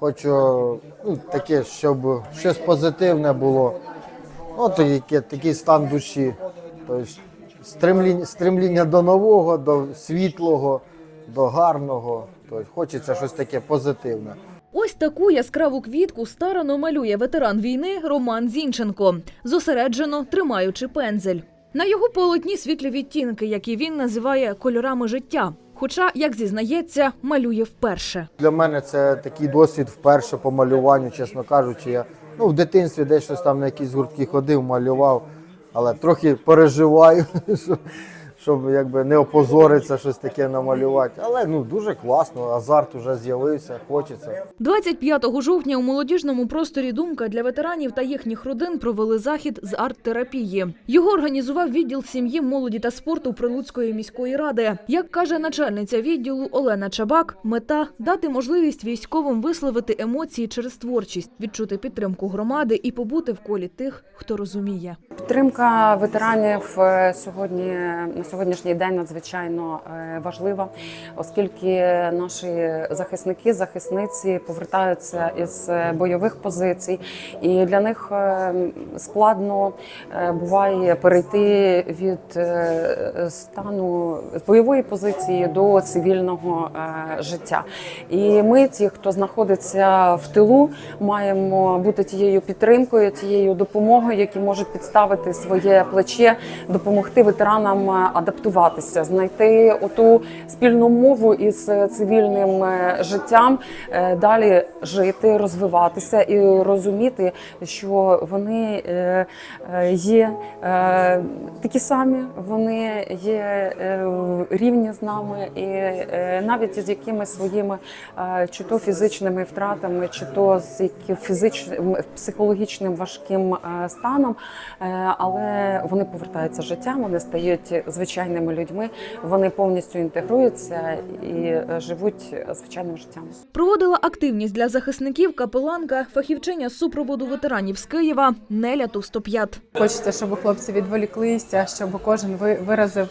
хочу ну, таке, щоб щось позитивне було. От яке, такий стан душі. Тобто стремління, стремління до нового, до світлого, до гарного. Тобто хочеться щось таке позитивне. Ось таку яскраву квітку старано малює ветеран війни Роман Зінченко, зосереджено тримаючи пензель. На його полотні світлі відтінки, які він називає кольорами життя. Хоча, як зізнається, малює вперше. Для мене це такий досвід вперше по малюванню, чесно кажучи. Я ну, в дитинстві десь щось там на якісь гуртки ходив, малював, але трохи переживаю, щоб, щоб якби не опозоритися, щось таке намалювати. Але ну дуже класно, азарт уже з'явився, хочеться. 25 жовтня у молодіжному просторі Думка для ветеранів та їхніх родин провели захід з арт-терапії. Його організував відділ сім'ї, молоді та спорту Прилуцької міської ради. Як каже начальниця відділу Олена Чабак, мета дати можливість військовим висловити емоції через творчість, відчути підтримку громади і побути в колі тих, хто розуміє. Підтримка ветеранів е, сьогодні на сьогоднішній день надзвичайно е, важлива, оскільки наші захисники, захисниці повертаються із е, бойових позицій, і для них е, складно буває перейти від стану бойової позиції до цивільного життя. І ми, ті, хто знаходиться в тилу, маємо бути тією підтримкою, тією допомогою, які можуть підставити своє плече, допомогти ветеранам адаптуватися, знайти оту спільну мову із е, цивільним е, життям, е, далі жити, розвиватися і розуміти, що вони є такі самі, вони є рівні з нами, і навіть із якимись своїми чи то фізичними втратами, чи то з фізичним психологічним важким станом, але вони повертаються життям, вони стають звичайними людьми, вони повністю інтегруються і е, живуть звичайним життям. Проводила активність для захисників капеланка, фахівчиня супроводу ветеранів з Києва Неля Товстоп'ят. Хочеться, щоб хлопці відволіклися, щоб кожен ви- виразив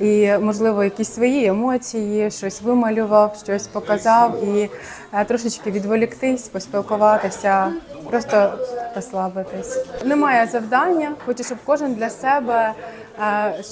і, можливо, якісь свої емоції, щось вималював, щось показав і е, трошечки відволіктись, поспілкуватися, просто розслабитись. Немає завдання, хочу, щоб кожен для себе, е,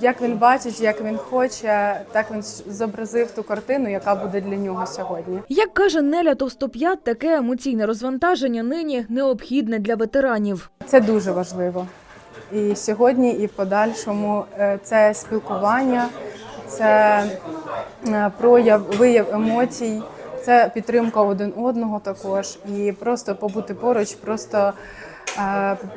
як він бачить, як він хоче, так він зобразив ту картину, яка буде для нього сьогодні. Як каже Неля Товстоп'ят, таке емоційне розвантаження нині необхідне для ветеранів. Це дуже важливо. І сьогодні, і в подальшому е, це спілкування, це е, прояв, вияв емоцій, це підтримка один одного також. І просто побути поруч, просто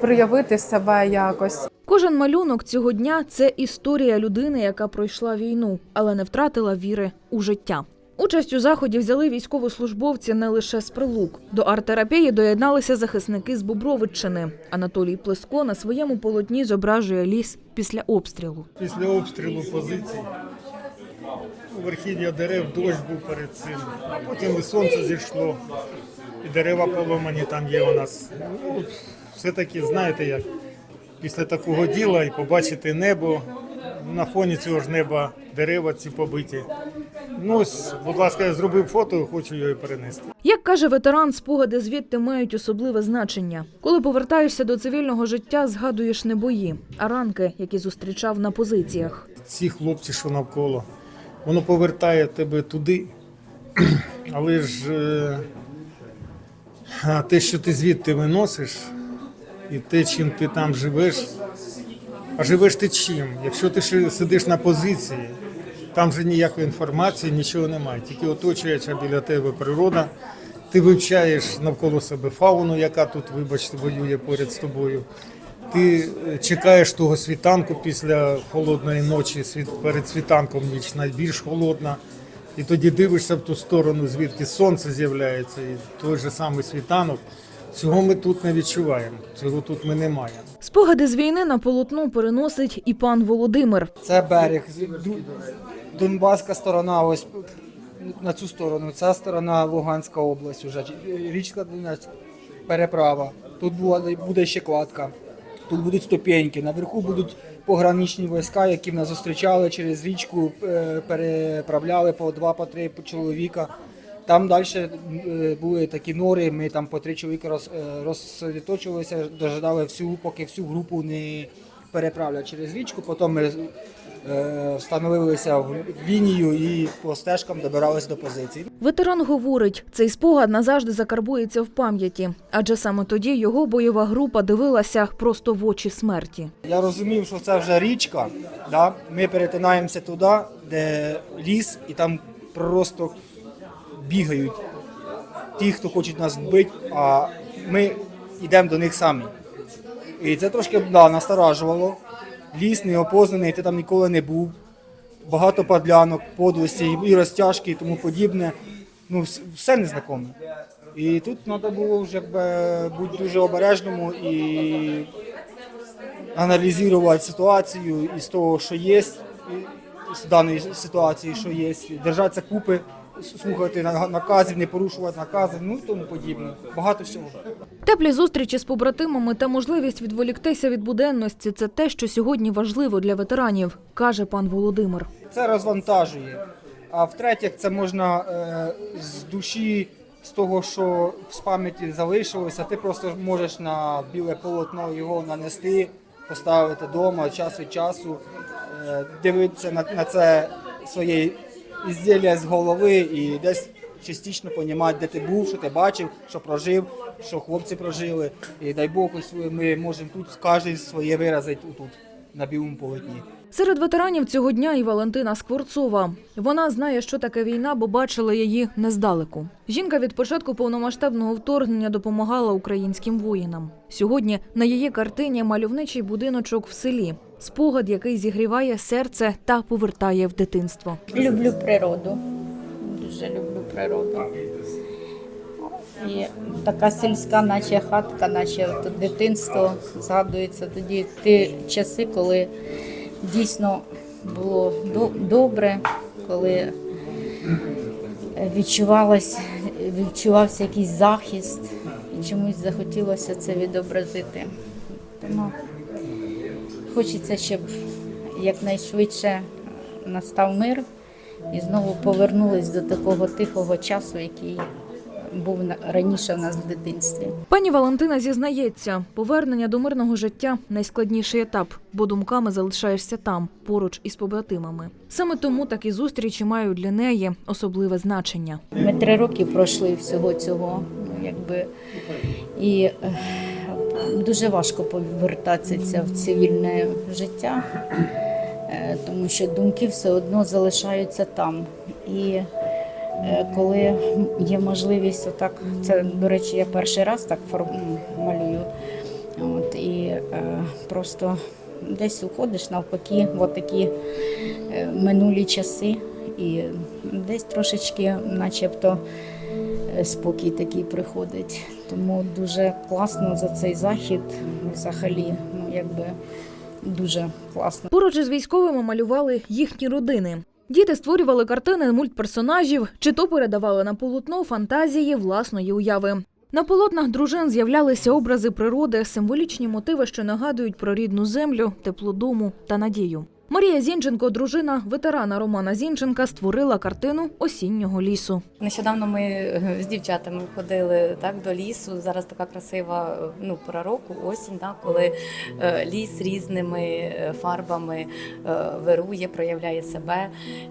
проявити себе якось. Кожен малюнок цього дня це історія людини, яка пройшла війну, але не втратила віри у життя. Участь у заході взяли військовослужбовці не лише з прилук. До арт-терапії доєдналися захисники з Бобровиччини. Анатолій Плеско на своєму полотні зображує ліс після обстрілу. Після обстрілу позицій верхів'я дерев дощ був перед цим, а потім і сонце зійшло, і дерева поломані там є у нас. Все-таки, знаєте, як після такого діла і побачити небо, на фоні цього ж неба дерева ці побиті. Ну, ось, будь ласка, я зробив фото, хочу його і перенести. Як каже ветеран, спогади звідти мають особливе значення. Коли повертаєшся до цивільного життя, згадуєш не бої, а ранки, які зустрічав на позиціях. ці хлопці, що навколо, воно повертає тебе туди. Але ж е, те, що ти звідти виносиш, і те, чим ти там живеш, а живеш ти чим? Якщо ти сидиш на позиції, там же ніякої інформації, нічого немає. Тільки оточуюча біля тебе природа. Ти вивчаєш навколо себе фауну, яка тут, вибачте, воює поряд з тобою. Ти е, чекаєш того світанку після холодної ночі, перед світанком ніч найбільш холодна. І тоді дивишся в ту сторону, звідки сонце з'являється, і той же самий світанок. Цього ми тут не відчуваємо, цього тут ми не маємо. Спогади з війни на полотно переносить і пан Володимир. Це берег. Донбаська сторона, ось на цю сторону. Ця сторона Луганська область уже. Річка Донець, переправа. Тут буде, буде ще кладка. Тут будуть ступеньки. Наверху будуть пограничні війська, які нас зустрічали через річку, е, переправляли по два, по три чоловіка. Там далі були такі нори, ми там по три чоловіка роз, е, розсредоточувалися, дожидали всю, поки всю групу не переправлять через річку. Потім ми е, встановилися в лінію і по стежкам добиралися до позицій. Ветеран говорить, цей спогад назавжди закарбується в пам'яті, адже саме тоді його бойова група дивилася просто в очі смерті. Я розумів, що це вже річка. Да? Ми перетинаємося туди, де ліс, і там просто бігають ті, хто хочуть нас вбити, а ми йдемо до них самі. І це трошки да, насторажувало. Ліс неопознаний, ти там ніколи не був. Багато подлянок, подлості і розтяжки і тому подібне. Ну, вс- все незнакоме. І тут треба було вже якби, бути дуже обережному і аналізувати ситуацію із того, що є, з даної ситуації, що є, держатися купи, слухати на- наказів, не порушувати накази, ну і тому подібне. Багато всього. Теплі зустрічі з побратимами та можливість відволіктися від буденності це те, що сьогодні важливо для ветеранів, каже пан Володимир. Це розвантажує. А в-третє, це можна е, з душі, з того, що з пам'яті залишилося, ти просто можеш на біле полотно його нанести, поставити вдома час від часу, е, дивитися на, це своє ізділля з голови і десь частично розуміти, де ти був, що ти бачив, що прожив, що хлопці прожили. І дай Бог, ось ми можемо тут кожен своє виразити тут, на білому полотні. Серед ветеранів цього дня і Валентина Скворцова. Вона знає, що таке війна, бо бачила її нездалеку. Жінка від початку повномасштабного вторгнення допомагала українським воїнам. Сьогодні на її картині мальовничий будиночок в селі. Спогад, який зігріває серце та повертає в дитинство. Люблю природу. Дуже люблю природу. І така сільська, наче хатка, наче дитинство згадується тоді ті часи, коли дійсно було добре, коли відчувалось, відчувався якийсь захист, і чомусь захотілося це відобразити. Тому хочеться, щоб якнайшвидше настав мир і знову повернулись до такого тихого часу, який був раніше в нас в дитинстві. Пані Валентина зізнається, повернення до мирного життя найскладніший етап, бо думками залишаєшся там, поруч із побратимами. Саме тому такі зустрічі мають для неї особливе значення. Ми три роки пройшли всього цього, ну, якби і е, дуже важко повертатися в цивільне життя, е, тому що думки все одно залишаються там. І е, коли є можливість, отак, це, до речі, я перший раз так фор- малюю. От, і е, просто десь уходиш навпаки, в такі е, минулі часи, і десь трошечки, начебто, спокій такий приходить. Тому дуже класно за цей захід, взагалі, ну якби дуже класно. Поруч із військовими малювали їхні родини. Діти створювали картини мультперсонажів, чи то передавали на полотно фантазії власної уяви. На полотнах дружин з'являлися образи природи, символічні мотиви, що нагадують про рідну землю, тепло дому та надію. Марія Зінченко, дружина ветерана Романа Зінченка, створила картину осіннього лісу. Нещодавно ми е, з дівчатами ходили так до лісу. Зараз така красива е, ну, пора року, осінь, так, коли е, ліс різними фарбами вирує, проявляє себе.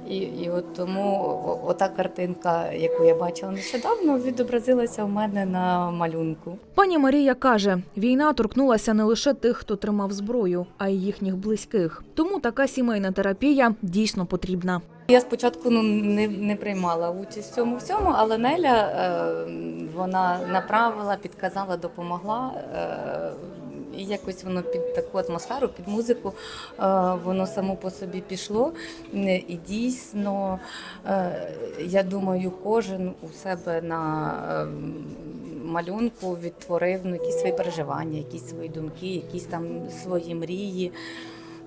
І, і от тому ота картинка, яку я бачила нещодавно, відобразилася у мене на малюнку. Пані Марія каже, війна торкнулася не лише тих, хто тримав зброю, а й їхніх близьких. Тому така сімейна терапія дійсно потрібна. Я спочатку ну, не, не приймала участь в цьому всьому, але Неля е, вона направила, підказала, допомогла. Е, і якось воно під таку атмосферу, під музику, е, воно само по собі пішло. Е, І дійсно, е, я думаю, кожен у себе на е, малюнку відтворив ну, якісь свої переживання, якісь свої думки, якісь там свої мрії.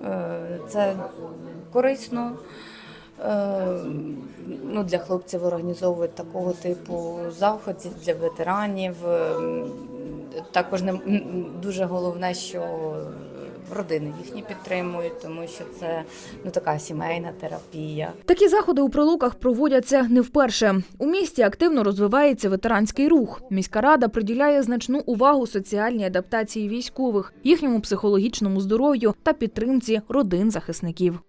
Е, Це корисно. Е, Ну, для хлопців організовують такого типу заходи для ветеранів. Е, Також не дуже головне, що родини їхні підтримують, тому що це ну така сімейна терапія. Такі заходи у прилуках проводяться не вперше. У місті активно розвивається ветеранський рух. Міська рада приділяє значну увагу соціальній адаптації військових, їхньому психологічному здоров'ю та підтримці родин захисників.